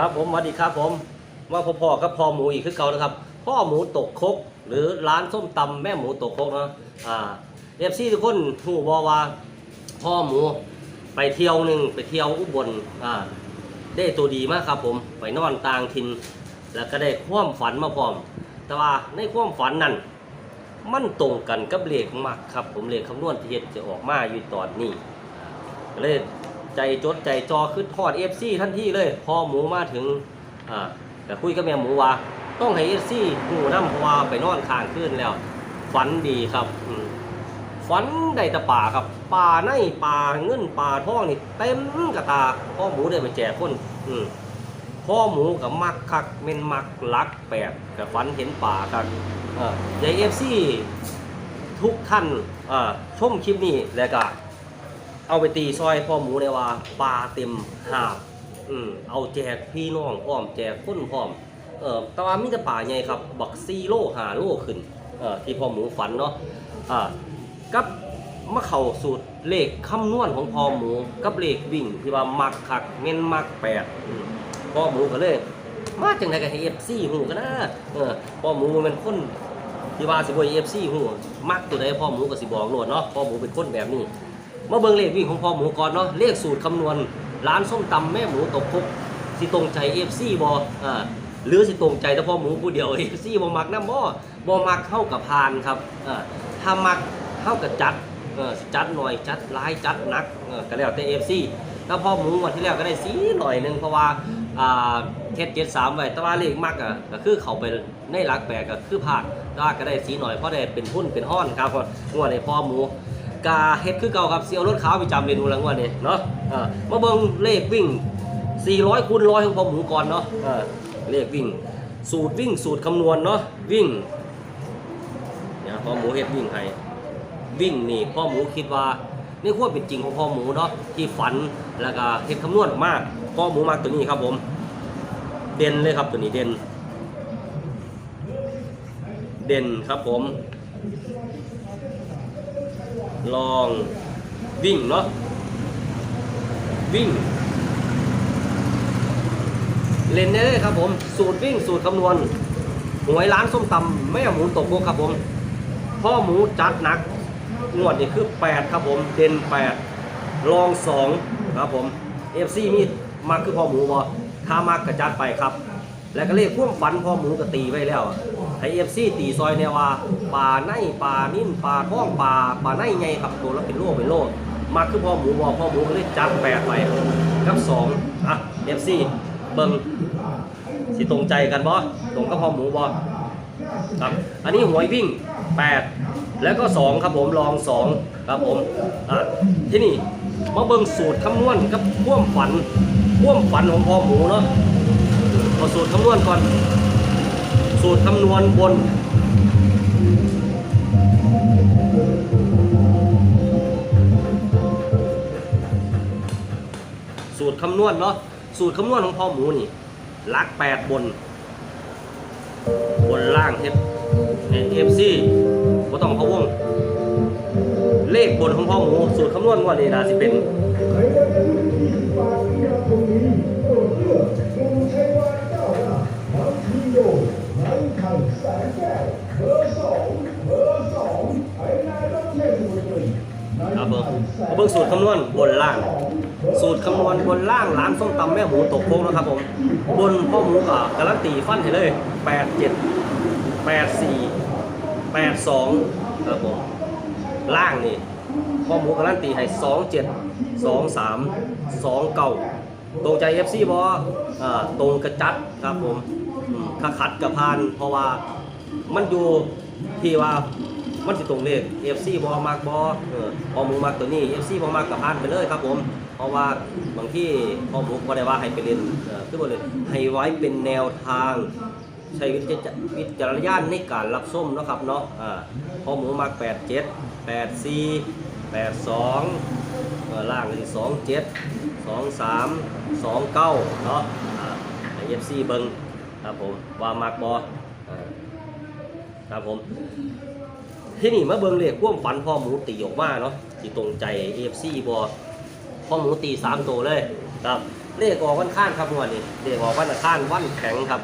ครับผมสวัสดีครับผมว่าพ่อพ่อกับพ่อหมูอีกคือเก่านะครับ พ่อหมูตกคกหรือร้านส้มตำแม่หมูตกคกเนาะอ่าเอฟซีทุกคนหูบอว่าพ่อหมูไปเที่ยวหนึ่งไปเที่ยวอุบลอ่าได้ตัวดีมากครับผมไปนอนต่างถิ่นแล้วก็ได้ความฝันมาพร้อม แต่ว่าในความฝันนั้นมันตรงกันกับเลขมักครับ ผมเลขคำนวณที่เฮ็ดจะออกมาอยู่ตอนนี้เลย ใจจดใจจอขึ้นทอดเอฟซีทันทีเลย พอหมูมาถึงอ่าแต่คุยกับแม่หมูว่า ต้องให้เอฟซีหูน้ำพว่าไปนอนค้างคืนแล้วฝันดีครับฝันได้แตะป่าครับป่าในป่าเงินป่าทองนี่เต็มกระตาพ่อหมูได้ไปแจกคนอืมพ่อหมูกับมักคักเมนมักลักแปดกับฝันเห็นป่าครับเอ่อใหญ่เอฟซีทุกท่านอ่อชมคลิปนี้แล้วก็ เอาไปตีซอยพ่อหมูเลยว่าปลาเต็มหาบอืมเอาแจกพี่น้องพร้อมแจกคนพร้อมเอ่อแต่ว่ามีแต่ป่าใหญ่ครับ บักซีโลหาโลขึ้นเอ่อที่พ่อหมูฝันเนาะอ่ากับมาเข้าสูตรเลขคำนวณของพ่อหมู กับเลขวิ่งที่ว่ามักคักเงินมักแปดอืมพ่อหมูก็เลยมาจังไดก็ให้เอฟซีหูกันนะเออพ่อหมูมันเป็นคนที่ว่าสิบ่เอฟซีหูมักตัวใดพ่อหมูก็สิบอกโลดเนาะพ่อหมูเป็นคนแบบนี้ มาเบิ่งเลขวิ่งของพ่อหมูก่อนเนาะเลขสูตรคำนวณร้านส้มตำแม่หมูตกคุกสิตรงใจเอฟซีบอ่าหรือสิตรงใจแต่พ่อหมูผู้เดียวเอฟซีบ่มักน้ำบ่บ่มักเข้ากับพานครับอ่าถ้ามักเข้ากับจัดเออจัดหน่อยจัดหลายจัดนักเออก็แล้วแต่เอฟซีแล้วพ่อหมูวันที่แล้วก็ได้สีหน่อยหนึงเพราะว่าอ่าเทสเจ็ดสามไว้แต่ว่าเลขมักอะก็คือเขาไปในหลักแปดก็คือผ่านต่ว่าก็ได้สีหน่อยเพราะได้เป็นหุ้นเป็นห้อนครับงวดในพ่อหมู กาเฮ็ดคือเก่าครับเซียวรถขาวไปจำเรียนรู้แล้วงวดนี้เนาะมาเบิ่งเลขวิ่ง 400คูณร้อยของพ่อหมูก่อนเนาะเลขวิ่ง สูตรวิ่งสูตรคำนวณเนาะวิ่งเนี่ยพ่อหมูเฮ็ดวิ่งให้วิ่งนี่พ่อหมูคิดว่านี่ควเป็นจริงของพ่อหมูเนาะที่ฝันแล้วก็เฮ็ดคำนวณออกมาพ่อหมูมากตัวนี้ครับผม เด่นเลยครับตัวนี้เด่น เด่นครับผม ลองวิ่งเนาะวิ่งเล่นได้เลยครับผม สูตรวิ่งสูตรคำนวณหวยร้านส้มตำแม่หมูตกโบกครับผม พ่อหมูจัดหนัก งวดนี่คือ 8 ครับผม เด่น8รอง 2 ครับผม FC นี่มาคือพ่อหมูบอถ้ามากกระจัดไปครับ แล้วก็เลขพ่วงฝันพ่อหมูก็ตีไว้แล้ว ให้ FC ตีซอยเนี่ยว่าปลาในปลานิ่นปลาท้องปลาปลาในไงครับตัวละเป็นโลเป็นโลมาคือพ่อหมูบอพ่อหมูเลยจัดแปดไปกับสองอะ FC เบิ่งสิตรงใจกันบ่ตรงกับพ่อหมูบ่ครับอันนี้หวยวิ่ง 8 แล้วก็ 2 ครับผมลอง 2 ครับผมอะที่นี่มาเบิ่งสูตรคำนวณกับพ่วมฝันพ่วมฝันของพ่อหมูเนาะเอาสูตรคำนวณก่อน สูตรคำนวณบน สูตรคำนวณเนาะสูตรคำนวณของพ่อหมูนี่ลักแปดบน บนล่างเฮ็ดเอฟซีก็ต้องพะวง เลขบนของพ่อหมู สูตรคำนวณงวดนี้นะสิเป็น ครับผมเอาเบิ่งสูตรคำนวณบนล่าง สูตรคำนวณบนล่างร้านส้มตำแม่หมูตกโค้งนะครับผม บนพ่อหมูก็การันตีฟันให้เลย8 7 8 4 8 2ครับผมล่างนี่พ่อหมูการันตีให้2 7 2 3 2 9ตรงใจ FC บอ่าตรงกระจัดครับผมถ้าขัดกระพานเพราะว่า มันอยู่ที่ว่ามันสิตรงเลข FC บอมากบอเออพอหมูมากตัวนี้ FC บอมากกับพานไปเลยครับผม เพราะว่าบางที่พอหมูก็ได้ว่าให้ไปเล่นเออคือบ่เลยให้ไว้เป็นแนวทาง ใช้วิจารวิจารณญาณในการรับส้มเนาะครับเนาะอ่าพอหมูมาก8 7 8 4 8 2เออล่างก็สิ2 7 2 3 2 9เนาะอ่าให้ FC เบิ่งครับผมว่ามากบอ ครับผม ที่นี่มาเบิงเลขพ่วงฝันพ่อหมูตีออกมาเนาะที่ตรงใจ AFC บอพ่อหมูตีสามตัวเลยครับ เลขออกวันข้านครับวดนี้เลขออกวันข้านวันแข็งครับ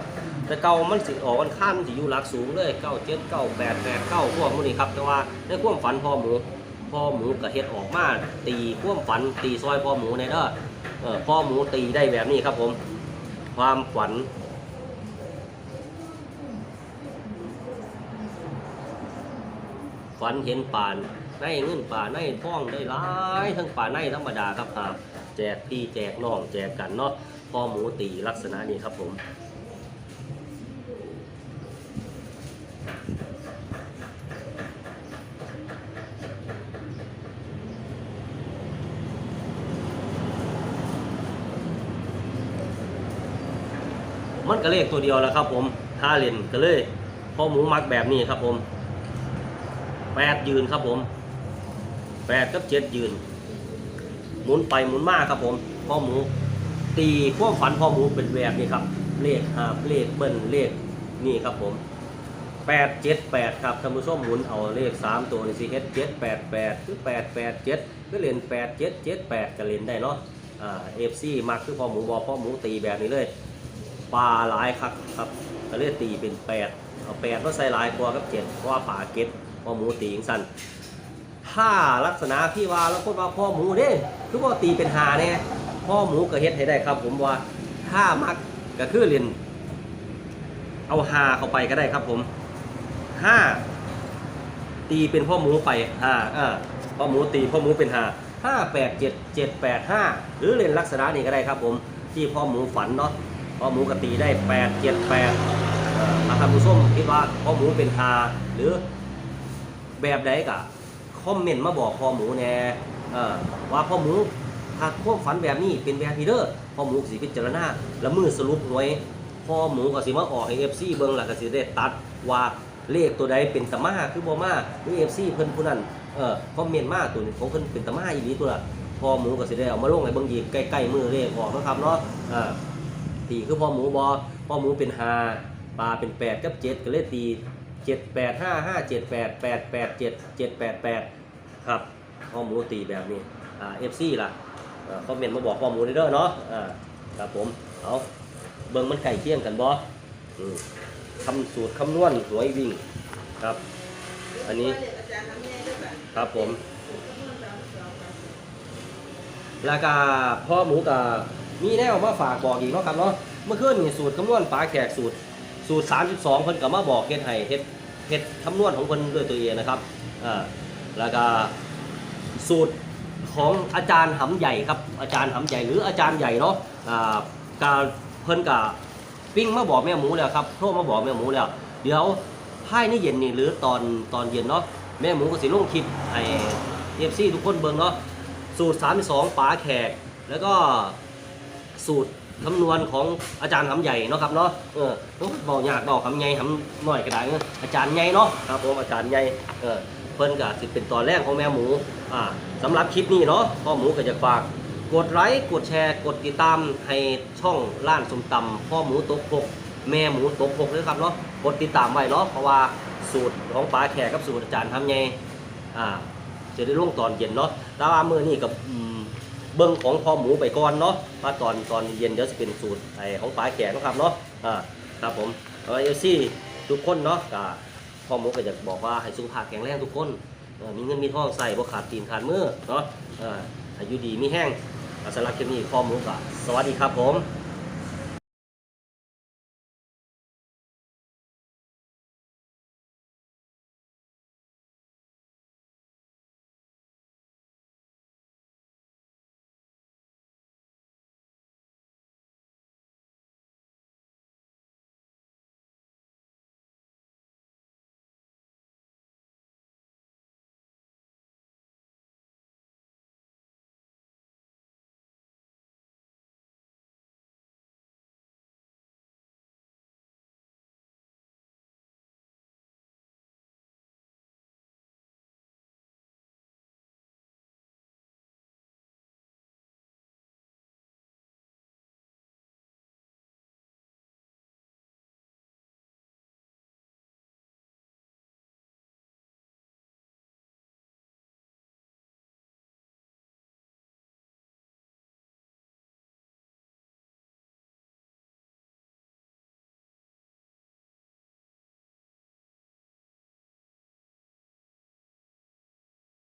แต่เก่ามันสิออกวันข้านมันสิอยู่หลักสูงเลยเก้าเจ็ดเก้าแปดแปดเก้าพวกมันนี่ครับแต่ว่าในควมฝันพ่อหมูพ่อหมูก็เฮ็ดออกมาตีควมฝันตีซอยพ่อหมูในเด้อเออพ่อหมูตีได้แบบนี้ครับผม ความฝัน ฝันเห็นป่านในเงินป่าในท้องได้หลายทั้งป่าในธรรมดาครับหาแจกพี่แจกน้องแจกกันเนาะพ่อหมูตีลักษณะนี้ครับผมมันก็เลขตัวเดียวแล้วครับผมห้าเลนก็เลยพ่อหมูมักแบบนี้ครับผม แปดยืนครับผมแปดกับเจ็ดยืน หมุนไปหมุนมาครับผมพ่อหมู ตีความฝันพ่อหมูเป็นแบบนี้ครับ เลขหาเลขเบิ้ลเลขนี่ครับผมแปดเจ็ดแปดครับท่านผู้ชมหมุนเอาเลขสามตัวนี่สิเฮ็ดเจ็ดแปดแปดคือแปดแปดเจ็ดคือเล่นแปดเจ็ดเจ็ดแปดก็เล่นได้เนาะอ่าเอฟซีมักคือพ่อหมูบอพ่อหมูตีแบบนี้เลยปลาหลายครับครับก็เลยตีเป็นแปดเอาแปดก็ใส่หลายกว่ากับเจ็ดเพราะว่าปลาเก็ด พ่อหมูตีอย่างสั้นถ้าลักษณะที่ว่าแล้วคนว่าพ่อหมูเด้คือว่าตีเป็นหาเนี่ยพ่อหมูก็เฮ็ดให้ได้ครับ ผมว่าถ้ามักก็คือเรียนเอาหาเข้าไปก็ได้ครับผมห้าตีเป็นพ่อหมูไปห้าอ่าพ่อหมูตีพ่อหมูเป็นหาห้าแปดเจ็ดเจ็ดแปดห้าหรือเรียนลักษณะนี้ก็ได้ครับ ผมที่พ่อหมูฝันเนาะพ่อหมูกตีได้แปดเจ็ดแปดมาทำผู้ส้มคิดว่าพ่อหมูเป็นหาหรือ แบบใดกะคอมเมนต์มาบอกพ่อหมูแน่เอ่อว่าพ่อหมูถ้าความฝันแบบนี้เป็นแบบนี้เด้อพ่อหมูสิพิจารณาแล้วมือสรุปหวยพ่อหมูก็สิมาออกให้ FC เบิงแล้วก็สิได้ตัดว่าเลขตัวใดเป็นตะมาคือบ่มาหรือ FC เพิ่นผู้นั้นเอ่อคอมเมนต์มาตัวนี้ของเพิ่นเป็นตะมาอีหลีตัวละพ่อหมูก็สิได้เอามาลงให้เบิ่งอีใกล้ๆมือเลขออกนะครับเนาะอ่าตีคือพ่อหมูบอพ่อหมูเป็นหาปลาเป็นแปดกับเจ็ดก็เลยตี เจ็ดแปดห้าห้าเจ็ดแปดแปดแปดเจ็ดเจ็ดแปดแปดครับพ่อมูลตีแบบนี้อ่าเอฟซีล่ะอ่าคอมเมนต์มาบอกพ่อมูได้เด้อเนาะอ่าครับผมเอาเบิ่งมันไก่เคี่ยงกันบอมคำสูตรคำนวณหวยวิ่งครับ อันนี้ครับผมแล้วก็พ่อหมูกับมีแนวมาฝากบอกอีกเนาะครับเนาะเมื่อคืนนี่สูตรคำนวณปลาแขกสูตร สูตร 32เพิ่นก็มาบอกเฮ็ดให้เฮ็ดเฮ็ดคำนวณของเพิ่นด้วยตัวเองนะครับอ่าแล้วก็สูตรของอาจารย์หำใหญ่ครับอาจารย์หำใหญ่หรืออาจารย์ใหญ่เนาะอ่าการเพิ่นก็ปิ้งมาบอกแม่หมูแล้วครับโทรมาบอกแม่หมูแล้ว เดี๋ยวภายในเย็นนี่หรือตอนตอนเย็นเนาะแม่หมูก็สิลงคลิปให้ FC ทุกคนเบิ่งเนาะสูตร 32ป๋าแขก แล้วก็สูตร คำนวณของอาจารย์คำใหญ่เนาะครับเนาะเออบอกยากบอกคำใหญ่คำหน่อยก็ได้เนอะอาจารย์ใหญ่เนาะครับผมอาจารย์ใหญ่เออเพิ่นก็สิเป็นตอนแรกของแม่หมูอ่าสำหรับคลิปนี้เนาะพ่อหมูก็จะฝากกดไลค์กดแชร์กดติดตามให้ช่องล้านสมตำพ่อหมูตกปกแม่หมูตกปกด้วยครับเนาะกดติดตามไว้เนาะเพราะว่าสูตรของป๋าแขกกับสูตรอาจารย์ทำไงอ่าจะได้ลงตอนเย็นเนาะแต่ว่ามือนี้กับ เบิ้งของพอหมูไปก่อนเนาะว่าตอนตอนเย็นเดี๋ยวจะเป็นสูตรไอของปลาแขกนะครับเนาะอ่าครับผมเอลซี่ทุกคนเนาะก็พ่อหมูก็จะบอกว่าให้สุขภาพแข็งแรงทุกคนมีเงินมีทองใส่บ่ขาดตีนขาดมือเนาะอออายุดีมีแห้งอ่าสำหรับคลิปนี้พ่อหมูกะสวัสดีครับผม